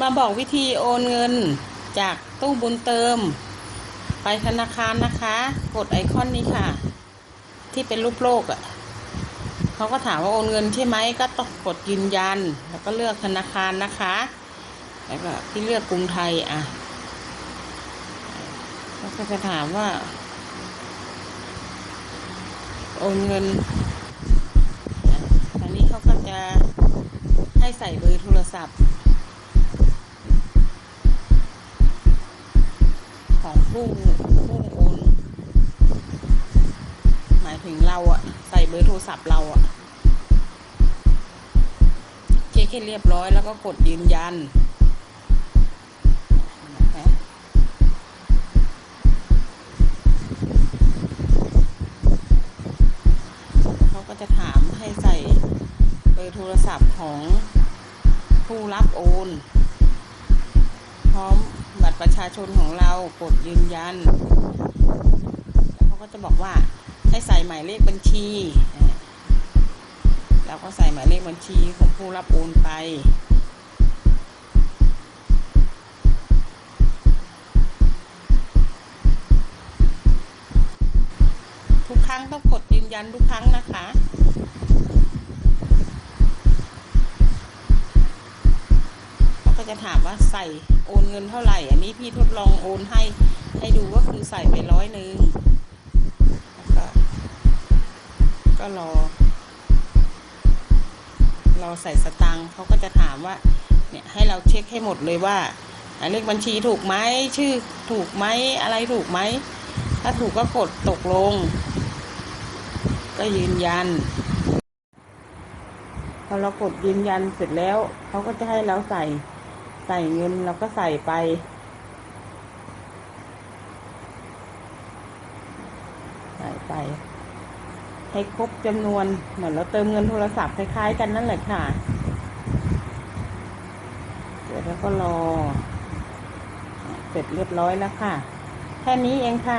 มาบอกวิธีโอนเงินจากตู้บุญเติม ไปธนาคารนะคะ กดไอคอนนี้ค่ะ ที่เป็นรูปโลกอะ่ะเขาก็ถามว่าโอนเงินใช่ไหมก็ต้องกดยืนยัน แล้วก็เลือกธนาคารนะคะ แล้วก็ที่เลือกกรุงไทยอะแล้วก็จะถามว่า โอนเงินอะอันนี้เขาก็จะให้ใส่เบอร์โทรศัพท์ ของ ผู้ผู้โอนหมายถึงเราอะใส่เบอร์โทรศัพท์เราอะเช็คให้เรียบร้อยแล้วก็กดยืนยันเขาก็จะถามให้ใส่เบอร์โทรศัพท์ของผู้รับโอน พร้อม ประชาชนของเรากดยืนยัน แล้วเขาก็จะบอกว่าให้ใส่หมายเลขบัญชีเราก็ใส่หมายเลขบัญชีของผู้รับโอนไปทุกครั้งต้องกดยืนยันทุกครั้งนะคะ เขา ก็จะถามว่าใส่โอนเงินเท่าไหร่ อันนี้พี่ทดลองโอนให้ให้ดูว่าคือใส่ไปร้อยหนึ่งก็ก็รอราใส่สตังค์เขาก็จะถามว่า เนี่ยให้เราเช็คให้หมดเลยว่าอ่าเลขบัญชีถูกไหมชื่อถูกไหมอะไรถูกไหมถ้าถูกก็กดตกลง ก็ยืนยันพอเรากดยืนยันเสร็จแล้วเขาก็จะให้เราใส่ ใส่เงินเราก็ใส่ไป ใส่ไป ให้ครบจำนวนเหมือนเราเติมเงินโทรศัพท์คล้ายๆกันนั่นแหละค่ะ เสร็จแล้วก็รอ เสร็จเรียบร้อยแล้วค่ะ แค่นี้เองค่ะ